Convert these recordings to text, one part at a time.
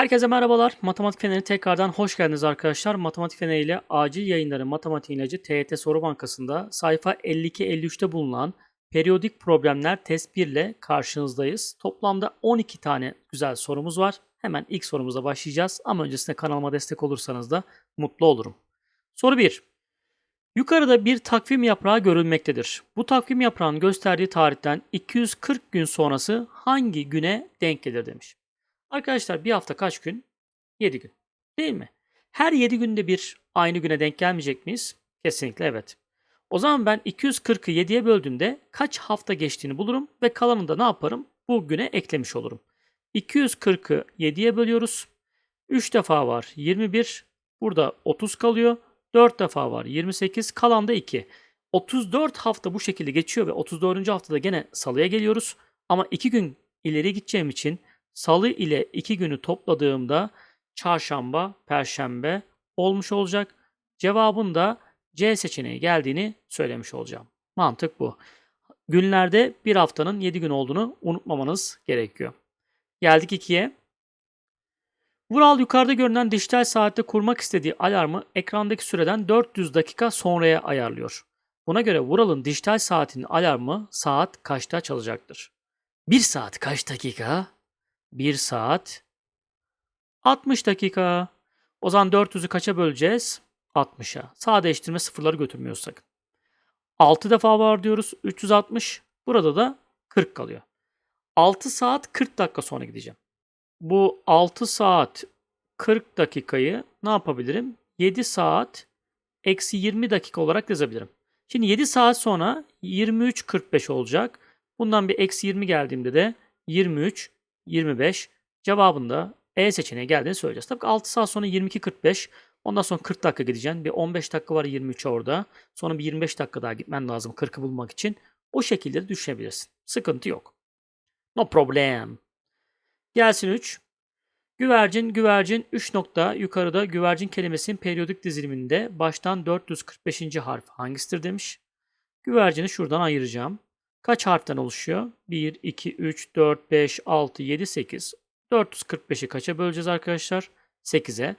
Herkese merhabalar. Matematik Feneri tekrardan hoş geldiniz arkadaşlar. Matematik Feneri ile acil yayınları Matematik İlacı TYT Soru Bankası'nda sayfa 52-53'te bulunan periyodik problemler test 1 ile karşınızdayız. Toplamda 12 tane güzel sorumuz var. Hemen ilk sorumuza başlayacağız ama öncesinde kanalıma destek olursanız da mutlu olurum. Soru 1. Yukarıda bir takvim yaprağı görülmektedir. Bu takvim yaprağının gösterdiği tarihten 240 gün sonrası hangi güne denk gelir demiş. Arkadaşlar bir hafta kaç gün? 7 gün. Değil mi? Her 7 günde bir aynı güne denk gelmeyecek miyiz? Kesinlikle evet. O zaman ben 240'ı 7'ye böldüğümde kaç hafta geçtiğini bulurum ve kalanını da ne yaparım? Bu güne eklemiş olurum. 240'ı 7'ye bölüyoruz. 3 defa var 21. Burada 30 kalıyor. 4 defa var 28. Kalan da 2. 34 hafta bu şekilde geçiyor ve 34. haftada gene salıya geliyoruz. Ama 2 gün ileri gideceğim için Salı ile 2 günü topladığımda çarşamba, perşembe olmuş olacak. Cevabın da C seçeneği geldiğini söylemiş olacağım. Mantık bu. Günlerde bir haftanın 7 gün olduğunu unutmamanız gerekiyor. Geldik 2'ye. Vural yukarıda görünen dijital saatte kurmak istediği alarmı ekrandaki süreden 400 dakika sonraya ayarlıyor. Buna göre Vural'ın dijital saatinin alarmı saat kaçta çalacaktır? 1 saat kaç dakika? 1 saat 60 dakika. O zaman 400'ü kaça böleceğiz? 60'a. Sağ değiştirme sıfırları götürmüyoruz sakın. 6 defa var diyoruz. 360. Burada da 40 kalıyor. 6 saat 40 dakika sonra gideceğim. Bu 6 saat 40 dakikayı ne yapabilirim? 7 saat eksi 20 dakika olarak yazabilirim. Şimdi 7 saat sonra 23.45 olacak. Bundan bir eksi 20 geldiğimde de 23 25 cevabında E seçeneği geldiğini söyleyeceğiz. Tabii ki 6 saat sonra 22.45 ondan sonra 40 dakika gideceksin. Bir 15 dakika var 23 orada. Sonra bir 25 dakika daha gitmen lazım 40'ı bulmak için. O şekilde de düşünebilirsin. Sıkıntı yok. No problem. Gelsin 3. Güvercin, güvercin 3 nokta yukarıda güvercin kelimesinin periyodik diziliminde baştan 445. harf hangisidir demiş. Güvercini şuradan ayıracağım. Kaç harften oluşuyor? 1, 2, 3, 4, 5, 6, 7, 8. 445'i kaça böleceğiz arkadaşlar? 8'e.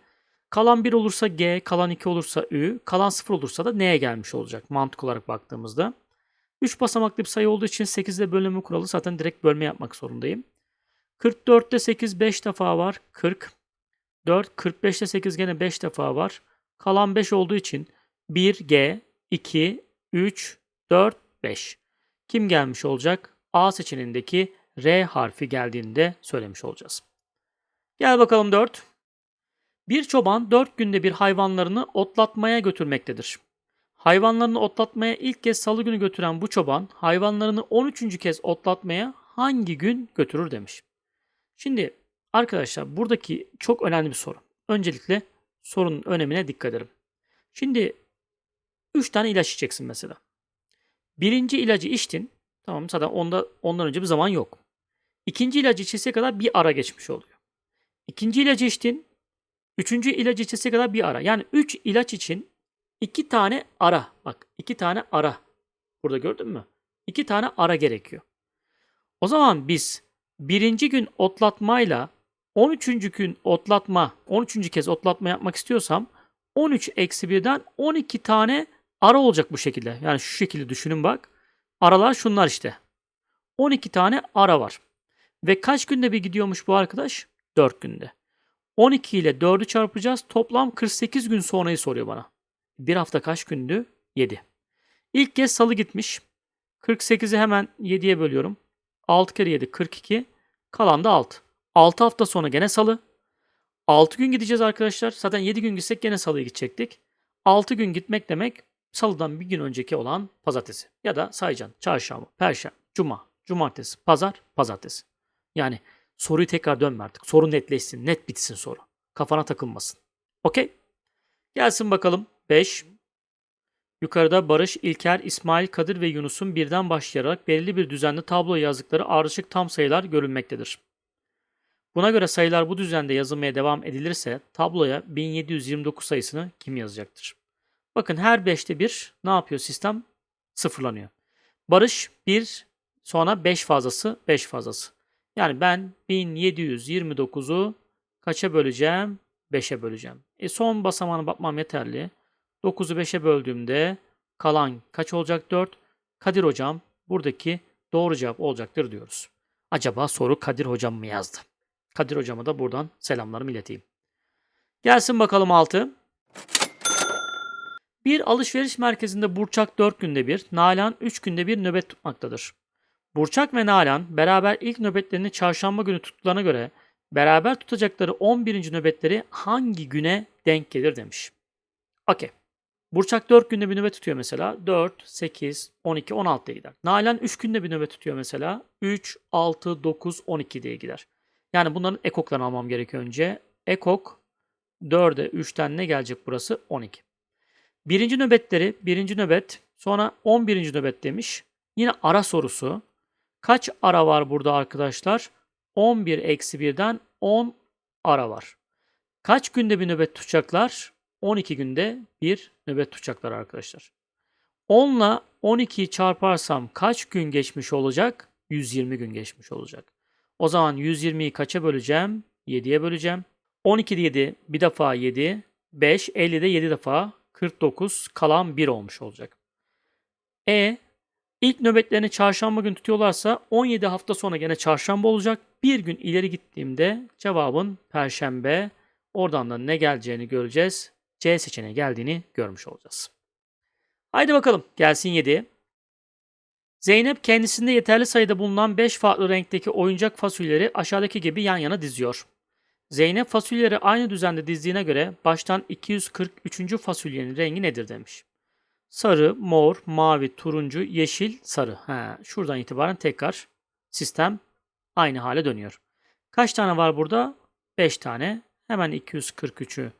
Kalan 1 olursa G, kalan 2 olursa Ü, kalan 0 olursa da N'ye gelmiş olacak mantık olarak baktığımızda. 3 basamaklı bir sayı olduğu için 8 ile bölümü kuralı zaten direkt bölme yapmak zorundayım. 44'te 8 5 defa var. 40. 4, 45'te 8 gene 5 defa var. Kalan 5 olduğu için 1, G, 2, 3, 4, 5 kim gelmiş olacak? A seçeneğindeki R harfi geldiğinde söylemiş olacağız. Gel bakalım 4. Bir çoban 4 günde bir hayvanlarını otlatmaya götürmektedir. Hayvanlarını otlatmaya ilk kez salı günü götüren bu çoban hayvanlarını 13. kez otlatmaya hangi gün götürür demiş. Şimdi arkadaşlar buradaki çok önemli bir soru. Öncelikle sorunun önemine dikkat edelim. Şimdi 3 tane ilaç içeceksin mesela. Birinci ilacı içtin. Tamam zaten onda, ondan önce bir zaman yok. İkinci ilacı içeseye kadar bir ara geçmiş oluyor. İkinci ilacı içtin. Üçüncü ilacı içeseye kadar bir ara. Yani üç ilaç için iki tane ara. Bak iki tane ara. Burada gördün mü? İki tane ara gerekiyor. O zaman biz birinci gün otlatmayla 13. gün otlatma, 13. kez otlatma yapmak istiyorsam 13 eksi 1'den 12 tane ara olacak bu şekilde. Yani şu şekilde düşünün bak. Aralar şunlar işte. 12 tane ara var. Ve kaç günde bir gidiyormuş bu arkadaş? 4 günde. 12 ile 4'ü çarpacağız. Toplam 48 gün sonrayı soruyor bana. Bir hafta kaç gündü? 7. İlk kez salı gitmiş. 48'i hemen 7'ye bölüyorum. 6 kere 7 42. Kalan da 6. 6 hafta sonra gene salı. 6 gün gideceğiz arkadaşlar. Zaten 7 gün gitsek gene salıya gidecektik. 6 gün gitmek demek salıdan bir gün önceki olan pazartesi. Ya da sayacaksın çarşamba, perşembe, cuma, cumartesi, pazar, pazartesi. Yani soruyu tekrar dönme artık. Soru netleşsin, net bitsin soru. Kafana takılmasın. Okey? Gelsin bakalım. 5. Yukarıda Barış, İlker, İsmail, Kadir ve Yunus'un birden başlayarak belirli bir düzenli tablo yazdıkları ardışık tam sayılar görülmektedir. Buna göre sayılar bu düzende yazılmaya devam edilirse tabloya 1729 sayısını kim yazacaktır? Bakın her 5'te bir ne yapıyor sistem? Sıfırlanıyor. Barış 1 sonra 5 fazlası 5 fazlası. Yani ben 1729'u kaça böleceğim? 5'e böleceğim. E son basamağına bakmam yeterli. 9'u 5'e böldüğümde kalan kaç olacak? 4. Kadir hocam buradaki doğru cevap olacaktır diyoruz. Acaba soru Kadir hocam mı yazdı? Kadir hocama da buradan selamlarımı ileteyim. Gelsin bakalım 6. Bir alışveriş merkezinde Burçak 4 günde bir, Nalan 3 günde bir nöbet tutmaktadır. Burçak ve Nalan beraber ilk nöbetlerini çarşamba günü tuttuklarına göre beraber tutacakları 11. nöbetleri hangi güne denk gelir demiş. Okey. Burçak 4 günde bir nöbet tutuyor mesela. 4, 8, 12, 16 diye gider. Nalan 3 günde bir nöbet tutuyor mesela. 3, 6, 9, 12 diye gider. Yani bunların ekoklarını almam gerekiyor önce. Ekok 4'e 3'ten ne gelecek burası? 12. Birinci nöbetleri, birinci nöbet, sonra 11. nöbet demiş. Yine ara sorusu. Kaç ara var burada arkadaşlar? 11 eksi 1'den 10 ara var. Kaç günde bir nöbet tutacaklar? 12 günde bir nöbet tutacaklar arkadaşlar. 10 ile 12'yi çarparsam kaç gün geçmiş olacak? 120 gün geçmiş olacak. O zaman 120'yi kaça böleceğim? 7'ye böleceğim. 12'de 7 bir defa 7. 5, 50'de 7 defa 49 kalan 1 olmuş olacak. E ilk nöbetlerini çarşamba gün tutuyorlarsa 17 hafta sonra gene çarşamba olacak. Bir gün ileri gittiğimde cevabın perşembe. Oradan da ne geleceğini göreceğiz. C seçeneği geldiğini görmüş olacağız. Haydi bakalım gelsin 7. Zeynep kendisinde yeterli sayıda bulunan 5 farklı renkteki oyuncak fasulyeleri aşağıdaki gibi yan yana diziyor. Zeynep fasulyeleri aynı düzende dizdiğine göre baştan 243. fasulyenin rengi nedir demiş. Sarı, mor, mavi, turuncu, yeşil, sarı. Ha, şuradan itibaren tekrar sistem aynı hale dönüyor. Kaç tane var burada? 5 tane. Hemen 243'ü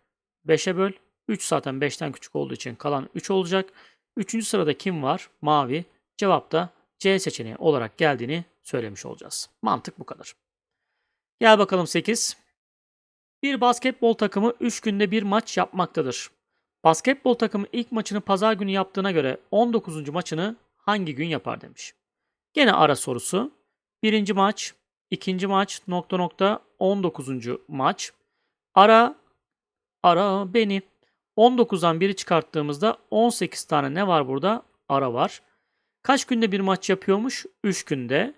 5'e böl. 3 zaten 5'ten küçük olduğu için kalan 3 olacak. Üçüncü sırada kim var? Mavi. Cevap da C seçeneği olarak geldiğini söylemiş olacağız. Mantık bu kadar. Gel bakalım 8. Bir basketbol takımı 3 günde bir maç yapmaktadır. Basketbol takımı ilk maçını pazar günü yaptığına göre 19. maçını hangi gün yapar demiş. Gene ara sorusu. Birinci maç, ikinci maç, nokta nokta 19. maç. Ara, ara beni. 19'dan biri çıkarttığımızda 18 tane ne var burada? Ara var. Kaç günde bir maç yapıyormuş? 3 günde.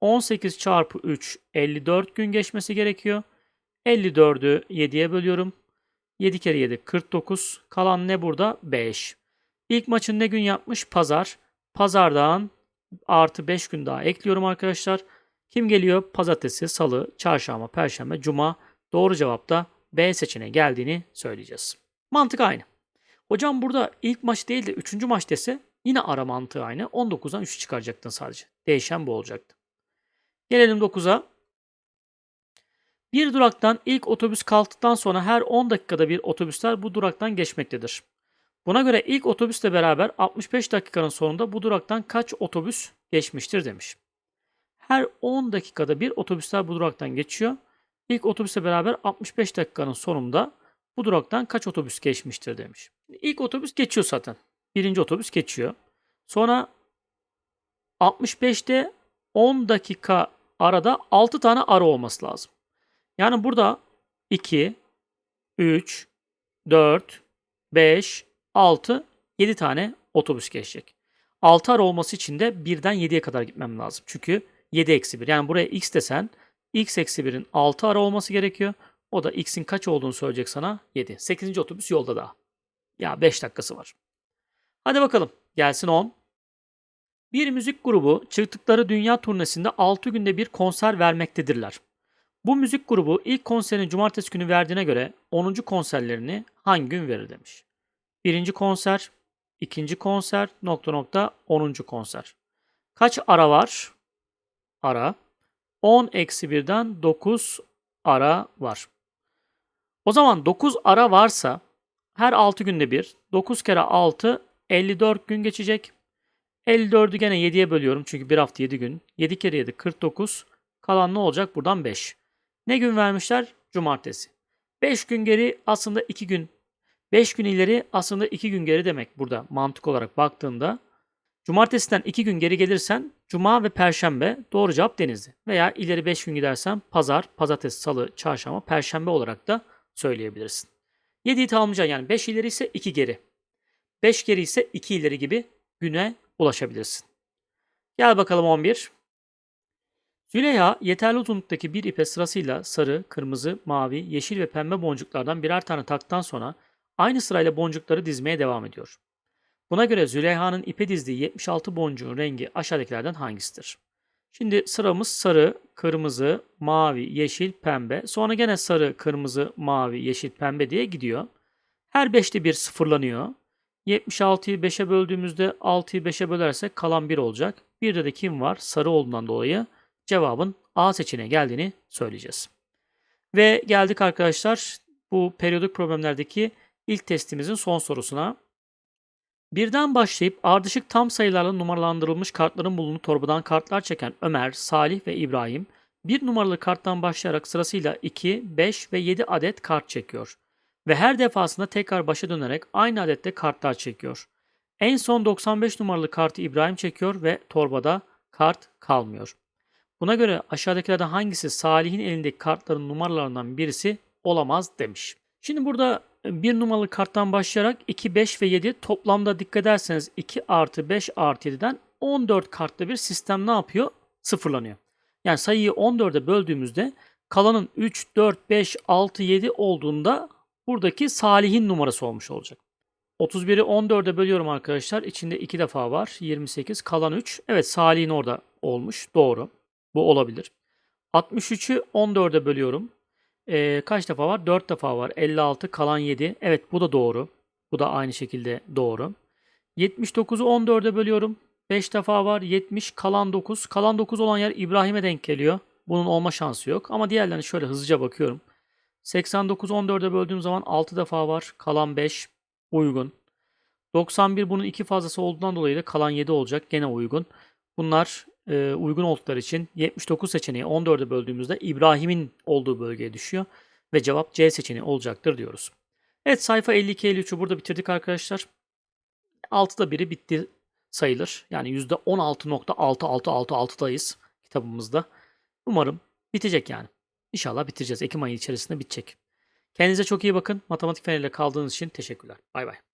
18 çarpı 3 54 gün geçmesi gerekiyor. 54'ü 7'ye bölüyorum. 7 kere 7 49. Kalan ne burada? 5. İlk maçın ne gün yapmış? Pazar. Pazardan artı 5 gün daha ekliyorum arkadaşlar. Kim geliyor? Pazartesi, salı, çarşamba, perşembe, cuma. Doğru cevap da B seçeneği geldiğini söyleyeceğiz. Mantık aynı. Hocam burada ilk maç değil de 3. maç dese yine ara mantığı aynı. 19'dan 3'ü çıkaracaktın sadece. Değişen bu olacaktı. Gelelim 9'a. Bir duraktan ilk otobüs kalktıktan sonra her 10 dakikada bir otobüsler bu duraktan geçmektedir. Buna göre ilk otobüsle beraber 65 dakikanın sonunda bu duraktan kaç otobüs geçmiştir demiş. Her 10 dakikada bir otobüsler bu duraktan geçiyor. İlk otobüsle beraber 65 dakikanın sonunda bu duraktan kaç otobüs geçmiştir demiş. İlk otobüs geçiyor zaten. Birinci otobüs geçiyor. Sonra 65'te 10 dakika arada 6 tane ara olması lazım. Yani burada 2, 3, 4, 5, 6, 7 tane otobüs geçecek. 6 ara olması için de 1'den 7'ye kadar gitmem lazım. Çünkü 7 eksi 1. Yani buraya x desen x eksi 1'in 6 ara olması gerekiyor. O da x'in kaç olduğunu söyleyecek sana 7. 8. otobüs yolda daha. Ya 5 dakikası var. Hadi bakalım gelsin 10. Bir müzik grubu çıktıkları dünya turnesinde 6 günde bir konser vermektedirler. Bu müzik grubu ilk konserini cumartesi günü verdiğine göre 10. konserlerini hangi gün verir demiş. Birinci konser, ikinci konser, nokta nokta 10. konser. Kaç ara var? Ara. 10 eksi 1'den 9 ara var. O zaman 9 ara varsa her 6 günde bir 9 kere 6 54 gün geçecek. 54'ü gene 7'ye bölüyorum çünkü bir hafta 7 gün. 7 kere 7 49. Kalan ne olacak? Buradan 5. Ne gün vermişler? Cumartesi. 5 gün geri aslında 2 gün. 5 gün ileri aslında 2 gün geri demek burada mantık olarak baktığında. Cumartesiden 2 gün geri gelirsen Cuma ve Perşembe doğru cevap Denizli. Veya ileri 5 gün gidersen Pazar, Pazartesi, Salı, Çarşamba, Perşembe olarak da söyleyebilirsin. 7'yi tamamlayacaksın yani 5 ileri ise 2 geri. 5 geri ise 2 ileri gibi güne ulaşabilirsin. Gel bakalım 11. Züleyha yeterli uzunluktaki bir ipe sırasıyla sarı, kırmızı, mavi, yeşil ve pembe boncuklardan birer tane taktıktan sonra aynı sırayla boncukları dizmeye devam ediyor. Buna göre Züleyha'nın ipe dizdiği 76 boncuğun rengi aşağıdakilerden hangisidir? Şimdi sıramız sarı, kırmızı, mavi, yeşil, pembe. Sonra gene sarı, kırmızı, mavi, yeşil, pembe diye gidiyor. Her 5'te bir sıfırlanıyor. 76'yı 5'e böldüğümüzde 6'yı 5'e bölersek kalan 1 olacak. Bir de kim var? Sarı olduğundan dolayı cevabın A seçeneği geldiğini söyleyeceğiz. Ve geldik arkadaşlar bu periyodik problemlerdeki ilk testimizin son sorusuna. Birden başlayıp ardışık tam sayılarla numaralandırılmış kartların bulunduğu torbadan kartlar çeken Ömer, Salih ve İbrahim bir numaralı karttan başlayarak sırasıyla 2, 5 ve 7 adet kart çekiyor. Ve her defasında tekrar başa dönerek aynı adette kartlar çekiyor. En son 95 numaralı kartı İbrahim çekiyor ve torbada kart kalmıyor. Buna göre aşağıdakilerden hangisi Salih'in elindeki kartların numaralarından birisi olamaz demiş. Şimdi burada bir numaralı karttan başlayarak 2, 5 ve 7 toplamda dikkat ederseniz 2 artı 5 artı 7'den 14 kartlı bir sistem ne yapıyor? Sıfırlanıyor. Yani sayıyı 14'e böldüğümüzde kalanın 3, 4, 5, 6, 7 olduğunda buradaki Salih'in numarası olmuş olacak. 31'i 14'e bölüyorum arkadaşlar. İçinde 2 defa var. 28 kalan 3. Evet Salih'in orada olmuş. Doğru. Bu olabilir. 63'ü 14'e bölüyorum. Ee, kaç defa var? 4 defa var. 56 kalan 7. Evet bu da doğru. Bu da aynı şekilde doğru. 79'u 14'e bölüyorum. 5 defa var. 70 kalan 9. Kalan 9 olan yer İbrahim'e denk geliyor. Bunun olma şansı yok. Ama diğerlerine şöyle hızlıca bakıyorum. 89 14'e böldüğüm zaman 6 defa var. Kalan 5 uygun. 91 bunun iki fazlası olduğundan dolayı da kalan 7 olacak. Gene uygun. Bunlar e, uygun oldukları için 79 seçeneği 14'e böldüğümüzde İbrahim'in olduğu bölgeye düşüyor. Ve cevap C seçeneği olacaktır diyoruz. Evet sayfa 52-53'ü burada bitirdik arkadaşlar. 6'da biri bitti sayılır. Yani %16.6666'dayız kitabımızda. Umarım bitecek yani. İnşallah bitireceğiz. Ekim ayı içerisinde bitecek. Kendinize çok iyi bakın. Matematik feneriyle kaldığınız için teşekkürler. Bay bay.